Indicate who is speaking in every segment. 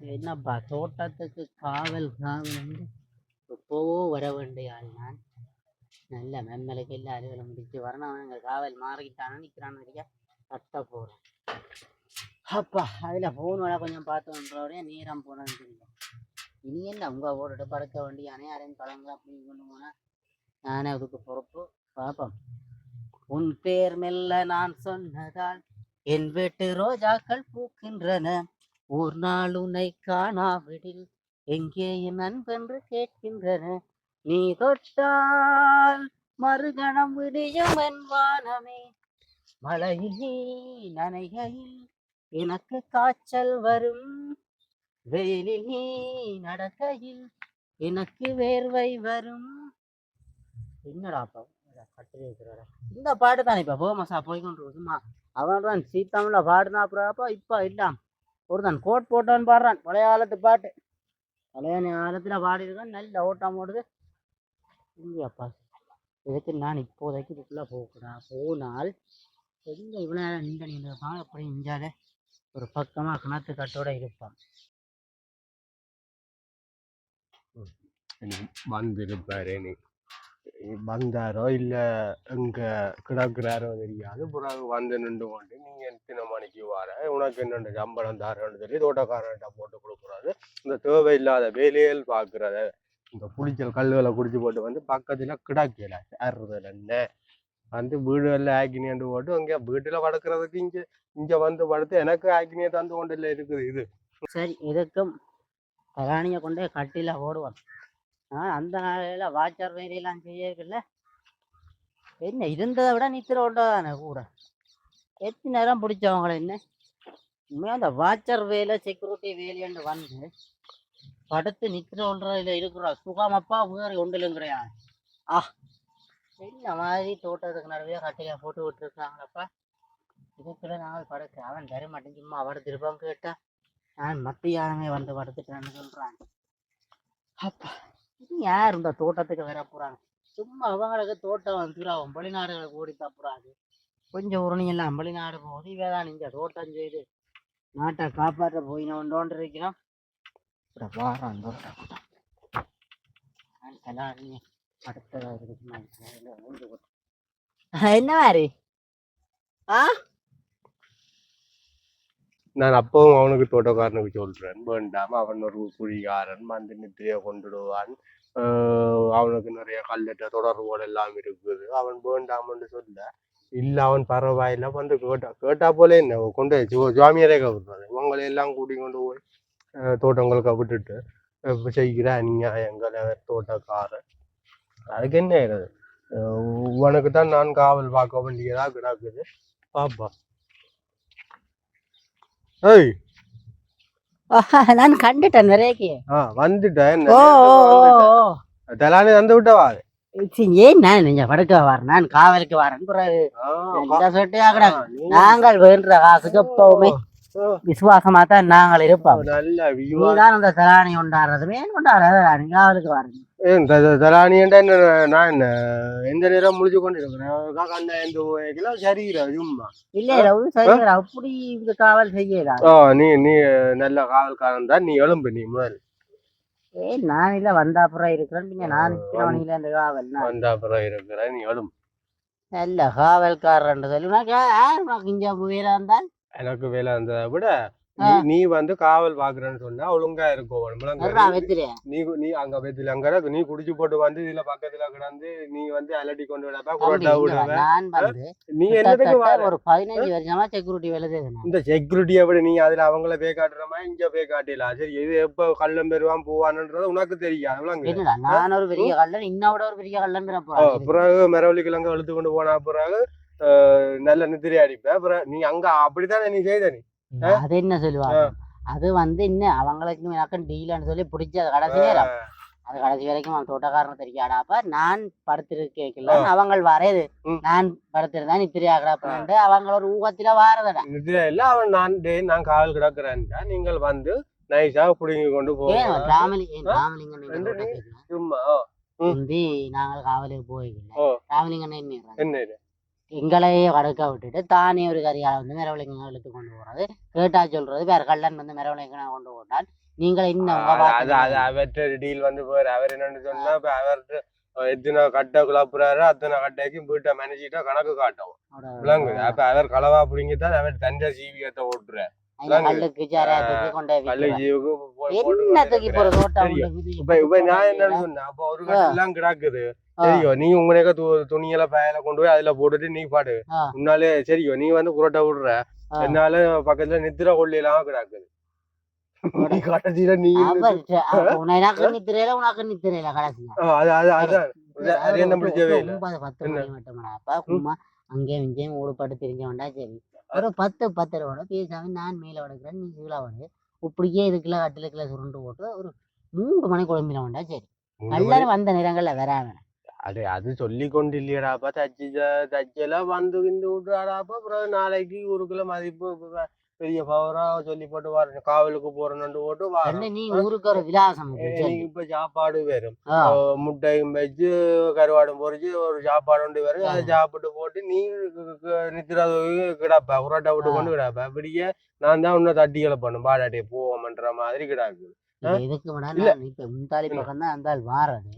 Speaker 1: என்னப்பா தோட்டத்துக்கு காவல் காவல் எப்போவோ வர வேண்டிய ஆள் நான். நல்ல மெம்மலுக்கு இல்லை அலுவலம் முடிச்சு வரணும். எங்கள் காவல் மாறிக்கிட்டானு நிற்கிறான்னு இருக்க கட்ட போகிறேன் அப்பா அதில் ஃபோனோட கொஞ்சம் பார்த்தோன்றவரையும் நேரம் போனேன்னு தெரியல. இனி என்ன உங்கள் ஓடிட்டு படுக்க வேண்டியானே? யாரையும் கலங்க அப்படின்னு கொண்டு போனால் நானே அதுக்கு பொறுப்பு. பார்ப்போம் உன் பேர் மெல்ல நான் சொன்னதால் என் வீட்டு ரோஜாக்கள் பூக்கின்றன. ஒரு நாள் உன்னை காணாவிடில் எங்கே என் அன்பென்று கேட்கின்றன? நீ தொட்டால் மறுகணம் விடியும் என் வானமே. மழையில் நீ நனைகையில் எனக்கு காய்ச்சல் வரும். வெயிலில் நீ நடக்கையில் எனக்கு வேர்வை வரும். என்னடாப்பா கட்டில் இந்த பாட்டு தானே இப்போ போமாசா போய்கொண்டு இருக்குமா அவன் தான் சீத்தமிழ பாடுனா அப்புறப்பா இப்போ இல்லாம் ஒருத்தன் கோட் போட்டவன் பாடுறான். பழைய காலத்து பாட்டு. பழைய காலத்தில் பாடியிருக்கான் நல்ல ஓட்டம் ஓடுது இல்லையாப்பா இதுக்கு நான் இப்போதைக்கு இதுக்குள்ளே போகக்கூடாது. போனால் எங்கே இவ்வளோ நேரம் நின்று நின்றுப்பான் அப்படி இஞ்சால ஒரு பக்கமாக கிணத்து கட்டோட இருப்பான்.
Speaker 2: வந்திருப்பாரு நீ வந்தாரோ இல்ல இங்க கிடக்குறாரோ தெரியாது. பிறகு வந்து நின்று கொண்டு நீங்க எத்தனை மணிக்கு வர உனக்கு என்னென்ன சம்பளம் தரேன்னு சொல்லி தோட்டக்காரன்ட்ட போட்டு கொடுக்குறாரு. இந்த தேவையில்லாத வேலைகள் பாக்குறத இந்த புளிச்சல் கல்லுகளை குடிச்சு போட்டு வந்து பக்கத்துல கிடக்கல. சேர்றதுல என்ன? வந்து வீடு எல்லாம் ஆக்கினியாண்டு போட்டு அங்கே வீட்டுல படுக்கிறதுக்கு இங்க இங்க வந்து படுத்து எனக்கு ஆக்கினியை தந்து கொண்டு இல்லை இருக்குது. இது
Speaker 1: சரி இதுக்கும் கலாணியை கொண்டே கட்டில ஓடுவான் ஆ அந்த நாளையில வாச்சர் வேலையெல்லாம் செய்யல என்ன இருந்ததை விட நித்திர தானே கூட? எத்தனை நேரம் பிடிச்சவங்கள என்ன? உண்மையாக அந்த வாச்சர் வேலை செக்யூரிட்டி வேலைன்னு வந்து படுத்து நித்திர ஒன்றதில் இருக்கிற சுகமப்பா வேறு ஒன்றிலுங்கிறையா ஆ என்ன மாதிரி தோட்டத்துக்கு நடுவே கட்டையை போட்டு விட்டுருக்காங்களப்பா? இதுக்குள்ள நாங்கள் படுக்க. அவன் தர மாட்டேன் சும்மா அவட திருப்பம் கேட்டா நான் மத்தியானமே வந்து படுத்துட்டேன்னு சொல்கிறான் அப்பா. யார் இந்த தோட்டத்துக்கு வர போறாங்க? சும்மா அவங்களுக்கு தோட்டம் வந்துடும் வெளிநாடுகளுக்கு ஓடி தப்புறாது கொஞ்சம் உரணியெல்லாம் வெளிநாடு போகுது. இவதான் இங்க தோட்டம் செய்து நாட்டை காப்பாற்ற போயினோன்றோன்று இருக்கிறோம் இப்படி வாரம் தோட்டம். நான் என்ன மாதிரி ஆ
Speaker 2: நான் அப்பவும் அவனுக்கு தோட்டக்காரனுக்கு சொல்றேன். வேண்டாம். அவன் ஒரு குழிகாரன். மந்த நித்திரையை கொண்டுடுவான். அவனுக்கு நிறைய கல்லற்ற தொடர்புகள் எல்லாம் இருக்குது. அவன் வேண்டாமன்னு சொல்ல. இல்லை அவன் பரவாயில்ல. வந்து கேட்டா கேட்டா போல என்ன? கொண்டு போய் ஜோ- ஜாமியாரே கவிடுறாரு இவங்களை எல்லாம் கூட்டி கொண்டு போய் ஆஹ் தோட்டங்களுக்கு விட்டுட்டு செய்கிற அநியாயங்கள் அவர் தோட்டக்காரன் அதுக்கு என்ன ஆயிடுது? உனக்கு தான் நான் காவல் பார்க்க வேண்டியதா கிடக்குது? பாப்பா. ஏய்
Speaker 1: நான் கண்டுட்டேன்
Speaker 2: ஆ வந்துட்டேன்.
Speaker 1: ஓ ஓ, ஓ.
Speaker 2: தலானி விட்டவா
Speaker 1: சரி, ஏன் நான் நீங்க படுக்க வரேன் நான் காவலுக்கு வரேன் பிறகு இந்த சொட்டையா கிடக்கு? நாங்கள் வேண்டுற காசுக்கு எப்பவுமே விசுவாசமா தான் நாங்கள் இருப்போம்.
Speaker 2: நல்ல
Speaker 1: நீதான் அந்த தலாணி கொண்டாடுறதுமே கொண்டாடுறது நான் காவலுக்கு வரேன்.
Speaker 2: தலானி என்ன நான் என்ன எந்த நேரம் முடிச்சு கொண்டு இருக்கிறேன் எந்த போய்க்கல சரிகிறா சும்மா
Speaker 1: இல்ல இல்ல ஒரு சரி அப்படி இது காவல் செய்யல
Speaker 2: ஓ நீ நீ நல்ல காவல்காரன் தான் நீ எழும்பு நீ முதல்
Speaker 1: ஏன் நான் இல்ல வந்த அப்புறம் இருக்கிறேன் பின்ன நான் மணில இந்த காவல் நான்
Speaker 2: வந்த அப்புறம் இருக்கிற நீ எழும்பு
Speaker 1: நல்ல காவல்காரன் சொல்லி உனக்கு யார் உனக்கு இங்க உயிரா இருந்தால்
Speaker 2: எனக்கு வேலை இருந்ததை விட நீ வந்து காவல் பாக்குறேன்னு சொன்னா ஒழுங்கா இருக்கும் நீ நீ அங்க வெத்தில அங்க நீ குடிச்சு போட்டு வந்து இதுல பக்கத்துல கிடந்து நீ வந்து அலட்டி கொண்டு விடப்ப விடுவ.
Speaker 1: வந்து
Speaker 2: நீ என்னதுக்கு
Speaker 1: ஒரு பதினஞ்சு வருஷமா செக்யூரிட்டி வேலை
Speaker 2: இந்த செக்யூரிட்டியை விட நீ அதுல அவங்கள பே காட்டுற மாதிரி இங்க பே காட்டிடலாம் சரி இது எப்ப கள்ளம் பெறுவான் போவான்ன்றது உனக்கு தெரியாது
Speaker 1: நான் ஒரு பெரிய கள்ளன் இன்னோட ஒரு பெரிய கள்ளன் பெற
Speaker 2: ஓ,
Speaker 1: போறேன்.
Speaker 2: பிறகு மரவள்ளி கிழங்க இழுத்து கொண்டு போன பிறகு நல்ல நித்திரை அடிப்ப. அப்புறம் நீ அங்க அப்படித்தானே நீ செய்த நீ?
Speaker 1: அது என்ன சொல்லுவாங்க? அது வந்து இன்னும் அவங்களுக்கு எனக்கும் டீலன்னு சொல்லி பிடிச்ச அது கடைசி நேரம். அது கடைசி வரைக்கும் அவன் தோட்டக்காரன் தெரியாடாப்ப நான் படுத்திருக்கல அவங்க வரது
Speaker 2: ம்.
Speaker 1: நான் படுத்திருந்தா நித்திரை ஆகடாப்பட்டு அவங்க ஒரு ஊகத்துல வாரதடா.
Speaker 2: நித்திரை இல்ல அவன் நான் டேய் நான் காவல் கிடக்குறேன்டா. நீங்கள் வந்து நைஸா புடுங்கி கொண்டு போவோம்
Speaker 1: ராமலி ஏன் ராமலிங்கன் என்ன
Speaker 2: ரெண்டு
Speaker 1: தோட்டம் கேட்கல?
Speaker 2: சும்மா ம்.
Speaker 1: முந்தி நாங்கள் காவலுக்கு போய்க்கல
Speaker 2: ஓ.
Speaker 1: ராமலிங்கன் என்ன எங்களையே வடக்க விட்டுட்டு தானே ஒரு கரியால வந்து மிரவளைங்க இழுத்து கொண்டு போறது. கேட்டா சொல்றது வேற கள்ளன் வந்து மிரவளைங்க கொண்டு போட்டால் நீங்கள் இன்னும்
Speaker 2: அவர்கிட்ட டீல் வந்து போற. அவர் என்னன்னு சொன்னா அவர்கிட்ட எத்தனை கட்டை குழப்புறாரு அத்தனை கட்டைக்கும் வீட்டை மனுஷிட்டா கணக்கு காட்டும். விளங்குது. அப்ப அவர் களவா பிடிங்கித்தான் அவர் தஞ்சை சீவியத்தை ஓட்டுறாரு.
Speaker 1: கல்லுக்கு கொண்டு என்னத்துக்கு இப்போ ஒரு
Speaker 2: நான் என்னன்னு சொன்னேன் அப்ப ஒரு கட்டெல்லாம் கிடக்குது சரியோ நீ உங்களுக்க துணியில பயல கொண்டு போய் அதுல போட்டுட்டு நீ பாடு
Speaker 1: ஆ.
Speaker 2: முன்னாலே சரியோ நீ வந்து புரோட்டா விடுற. என்னால பக்கத்துல நித்திர கொள்ளையெல்லாம் கிடக்குது
Speaker 1: உனக்கு அங்கேயும் இங்கேயும் ஊடுபட்டு தெரிஞ்சவன்டா சரி. ஒரு பத்து பத்து ரூபா பேசாம நான் மேல வடுக்கிறேன் நீ கீழே வடு இப்படியே இதுக்குள்ள கட்டிலுக்குள்ள சுருண்டு போட்டு ஒரு மூன்று மணி குழம்பினவன்டா சரி. எல்லாரும் வந்த நேரங்கள்ல வராம
Speaker 2: அது அது சொல்லி கொண்டு இல்லையடாப்பா தச்சு தச்செல்லாம் வந்து கிண்டு விட்டுறாடாப்பா அப்புறம் நாளைக்கு ஊருக்குள்ள மதிப்பு பெரிய பவரா சொல்லி போட்டு வரணும் காவலுக்கு போறேன்னு போட்டு வரணும்
Speaker 1: நீ ஊருக்கு ஒரு விலாசம்
Speaker 2: இப்ப சாப்பாடு வரும் முட்டையும் வச்சு கருவாடும் பொரிச்சு ஒரு சாப்பாடு ஒன்று வரும் அதை சாப்பிட்டு போட்டு நீ நித்திர கிடப்ப புரோட்டா விட்டு கொண்டு கிடப்ப. அப்படியே நான் தான் உன்னை தட்டி கிளப்பணும் பாடாட்டே போவோம்ன்ற மாதிரி கிடாக்கு.
Speaker 1: இது எதுக்கு வேணா
Speaker 2: இல்ல.
Speaker 1: நான் இப்ப முந்தாளி பக்கம் தான் அந்த வாரது.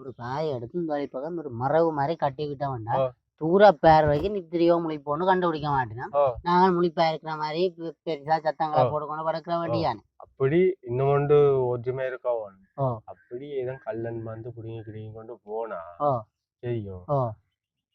Speaker 1: ஒரு காயை எடுத்து முந்தாளி பக்கம் ஒரு மரவு மாதிரி கட்டி விட்டவன்டா.
Speaker 2: ஆ.
Speaker 1: தூர பேர் வரைக்கும் நித்திரியோ முழிப்போன்னு கண்டுபிடிக்க மாட்டேனா
Speaker 2: ஆ.
Speaker 1: நாங்கள் முழிப்பா இருக்கிற மாதிரி பெருசா சத்தங்களை. போட்டுக்கொண்டு படுக்கிற வேண்டியானு
Speaker 2: அப்படி இன்னும் ஒன்று ஒற்றுமை இருக்கா ஒன்று
Speaker 1: ஓ.
Speaker 2: அப்படி ஏதோ கல்லன் வந்து புடிங்கி கிடிங்கி கொண்டு போனா. தெரியும்
Speaker 1: ஓ.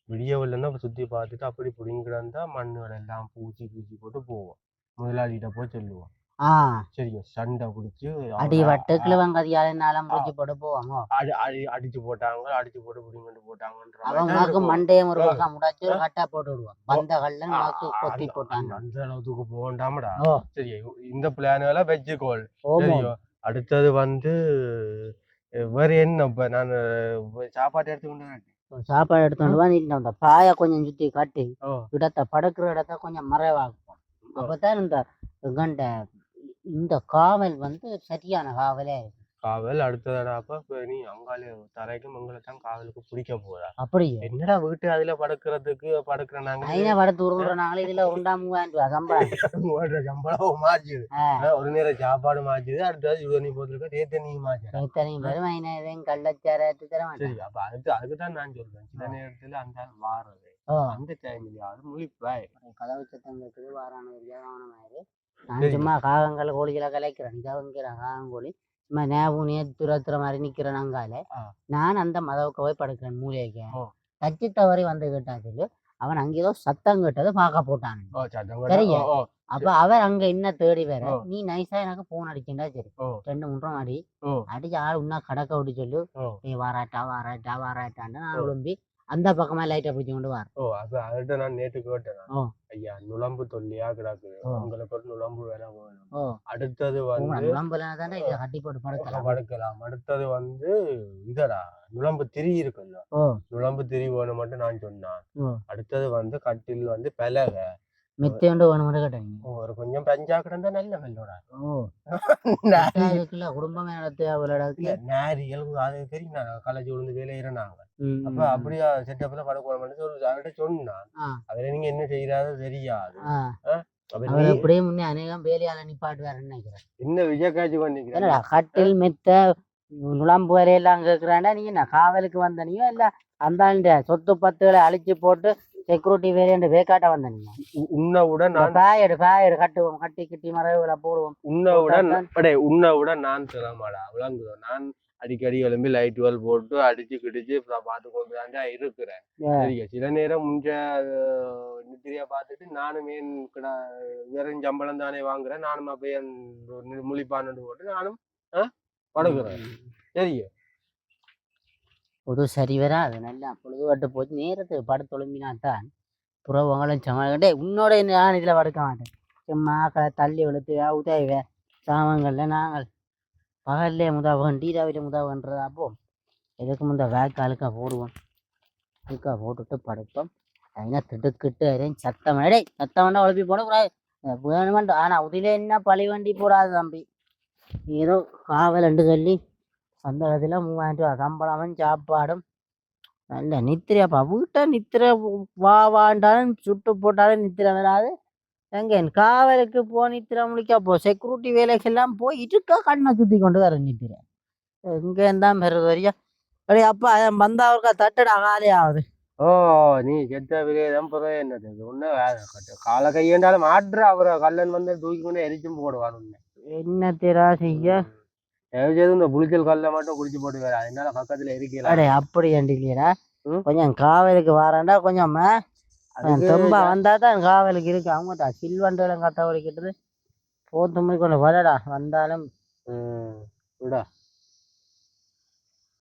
Speaker 2: விடியவில்லைன்னா சுத்தி பார்த்துட்டு அப்படி புடிங்கி கிடந்தா மண்ணுகள் எல்லாம் பூச்சி பூச்சி போட்டு போவோம் முதலாளிகிட்ட போய் சொல்லுவோம்
Speaker 1: ஆ.
Speaker 2: சரியா சண்டை பிடிச்சி
Speaker 1: அடி வட்டு கிழவங்கதியால நாளம் பிடிச்சி போட்டு போவாங்க
Speaker 2: அடி அடி அடிச்சு போட்டாங்க அடிச்சு போட்டு புடிங்கிட்டு போட்டாங்கன்ற இருக்கும்.
Speaker 1: மண்டையம் ஒரு
Speaker 2: ஆ.
Speaker 1: பக்கம் முடாச்சு ஒரு கட்டா போட்டு விடுவான் வந்த கல்ல உனக்கு கொத்தி
Speaker 2: அந்த-
Speaker 1: போட்டாங்க.
Speaker 2: அந்த- அந்த அளவுக்கு போகண்டாமடா.
Speaker 1: ஓ.
Speaker 2: சரியா இந்த பிளான் எல்லாம் வச்சுக்கோள். சரியோ. அடுத்தது வந்து வேற என்ன இப்ப நான் சாப்பாடு எடுத்து கொண்டு வரேன்.
Speaker 1: சாப்பாடு எடுத்துட்டு வா நீ அந்த பாயை கொஞ்சம் சுத்தி கட்டி இடத்த படுக்கிற இடத்த கொஞ்சம் மறைவாக்கும் அப்பதான் இந்த கண்ட இந்த காவல் வந்து சரியான காவலே இருக்கு.
Speaker 2: காவல் அடுத்ததாடாப்ப இப்ப நீ அங்காலே தரைக்கு மங்களை தான் காவலுக்கு பிடிக்க போறா.
Speaker 1: அப்படியே?
Speaker 2: என்னடா வீட்டு அதுல படுக்கிறதுக்கு படுக்கிற நாங்க
Speaker 1: ஐயா படத்து உருண்டுறனால இதுல உண்டா மூவாயிரம் சம்பளம்.
Speaker 2: சம்பளம் மாச்சுது ஒரு நேரம் சாப்பாடு மாச்சுது அடுத்தது சுடுதண்ணி போட்டுருக்க தேத்தண்ணி மாச்சு
Speaker 1: பேரும் ஐநூறு கள்ளச்சாரத்து தர மாட்டேன்
Speaker 2: சரி அப்ப அடுத்து அதுக்கு தான் நான் சொல்றேன். சில நேரத்துல அந்த வாரது.
Speaker 1: ஓ
Speaker 2: அந்த டைம்லயாவது முழிப்பாய்
Speaker 1: கதவு சத்தம் கேட்குது வாரான கவனமாயிரு நான். சும்மா காகங்கள் கோழிகளை கலைக்கிறேன். கவனிக்கிறேன் காகங்கோழி சும்மா நேபுனிய துரத்துற மாதிரி நிக்கிறேன் அங்கால. நான் அந்த மதவுக்கு போய் படுக்கிறேன் மூலைக்கு
Speaker 2: ஓ.
Speaker 1: தச்சு தவறி வந்து கேட்டா சொல்லு அவன் அங்க ஏதோ சத்தம் கேட்டது பார்க்க போட்டான் சரியா? அப்ப அவர் அங்க என்ன தேடி வேற. நீ நைஸா எனக்கு போன் அடிக்கண்டா சரி. ரெண்டு மூன்று அடி. அடிச்சு ஆள் உன்னா கடக்க விட்டு சொல்லு. நீ வாராட்டா வாராட்டா வாராட்டான்னு நான். விரும்பி அந்த பக்கமா லைட்டை பிடிச்சு கொண்டு வார்.
Speaker 2: ஓ அப்ப அதுகிட்ட நான் நேத்து கேட்டேன்.
Speaker 1: ஓ.
Speaker 2: ஐயா நுளம்பு தொல்லியா கிடக்குது. உங்களுக்கு ஒரு நுளம்பு வேற வேணும்
Speaker 1: ஓ.
Speaker 2: அடுத்தது வந்து
Speaker 1: உடம்புல தானே இதை கட்டி போட்டு படுக்கலாம்.
Speaker 2: படுக்கலாம். அடுத்தது வந்து இதடா நுளம்பு திரி இருக்குல்ல.
Speaker 1: ஓ.
Speaker 2: நுளம்பு திரி வேணும் மட்டும் நான் சொன்னேன். அடுத்தது வந்து கட்டில் வந்து பலகை ஒரு கொஞ்சம் பஞ்சா கிடந்தா நல்ல மெல்லோட
Speaker 1: ஓ
Speaker 2: நாரி
Speaker 1: இதுக்குள்ள குடும்பமே நடத்து அவளோட
Speaker 2: இல்ல, நாரிகள் அது தெரியும் நான் காலேஜ் விழுந்து வேலையிற நாங்க அப்ப அப்படியா செட்டப்ல படுக்கணும் சொல்லி அவர்கிட்ட சொன்னான். அதுல நீங்க என்ன செய்யறாரு தெரியாது
Speaker 1: அப்படியே முன்னே அநேகம் வேலையால நிப்பாட்டுவாருன்னு நினைக்கிறேன்
Speaker 2: என்ன விஜயகாட்சி பண்ணிக்கிறேன்
Speaker 1: என்னடா கட்டில் மெத்த நுழம்பு வரையெல்லாம் கேட்கிறாண்டா நீங்க என்ன காவலுக்கு வந்தனியோ இல்ல அந்த சொத்து பத்துகளை அழிச்சு போட்டு செக்யூரிட்டி வேலையண்டு வேக்காட்ட வந்தனியோ
Speaker 2: உன்னவுடன் நான்
Speaker 1: பாயடு பாயடு கட்டுவோம் கட்டி கிட்டி மரவுகளை போடுவோம்.
Speaker 2: உன்னவுடன் அடே உன்னவுடன் நான் திறமாடா விளங்குதோ? நான் அடிக்கடி எழும்பி லைட் வெல் போட்டு அடிச்சு கிடிச்சு பார்த்து கொண்டு தாண்டா இருக்கிறேன் சரியா சில நேரம் முஞ்ச நித்திரையா பார்த்துட்டு நானும் ஏன் கிடா வெறும் சம்பளம் தானே வாங்குறேன். நானும் அப்படியே முழிப்பான்னு போட்டு நானும் படுக்கிறேன். சரியா
Speaker 1: புது சரிவர அது நல்லா பொழுதுபட்டு போச்சு. நேரத்துக்கு படுத்து தொழும்பினாத்தான் புறவங்களும் சமாளிக்கிட்டே உன்னோட நான் இதில் படுக்க மாட்டேன். சும்மா களை தள்ளி வெளுத்து உதவி சாமங்கள்ல நாங்கள் பகல்லே முதவன் டீராவிலே ராவில அப்போ எதுக்கு முந்த வேக் அழுக்கா போடுவோம். அழுக்கா போட்டுட்டு படுப்போம். அதினா திடுக்கிட்டு அரையும் சத்தம் டேய் சத்தம் வேண்டாம் உழப்பி போடக்கூடாது. வேணுமெண்டு ஆனால் உதிலே என்ன பழி வண்டி போடாது தம்பி. ஏதோ காவல் என்று சொல்லி அந்த இடத்துல மூவாயிரம் ரூபா சம்பளமும் சாப்பாடும். நல்ல நித்திரையாப்பா வீட்டை நித்திரை வா வாண்டாலும் சுட்டு போட்டாலும் நித்திரை வராது. எங்க காவலுக்கு போ நித்திரை முடிக்க போ. செக்யூரிட்டி வேலைக்கெல்லாம் போய் இருக்க கண்ணை சுத்தி கொண்டு வர நித்திரை? எங்க தான் பெறுது வரையா அடே அப்பா வந்தவருக்கா தட்டடா காலே ஆகுது.
Speaker 2: ஓ நீ செத்த விலையதான் பிறகு என்னது? ஒண்ணு காலை கையேண்டாலும் மாற்று அவரை. கல்லன் வந்து தூக்கி கொண்டு எரிச்சும் உன்னை.
Speaker 1: என்ன தெரா செய்ய
Speaker 2: தயவு செய்து இந்த புளிச்சல் கல்லை மட்டும் குடிச்சு போட்டு வேற அதனால பக்கத்துல இருக்கல
Speaker 1: அடே அப்படி
Speaker 2: ம்.
Speaker 1: கொஞ்சம் காவலுக்கு வாராண்டா கொஞ்சம் தெம்பா வந்தா தான் காவலுக்கு இருக்கு. அவங்க சில்வண்டெல்லாம் கட்ட வலிக்கிட்டு போத்து மாதிரி கொஞ்சம் வரடா வந்தாலும்.
Speaker 2: விடா.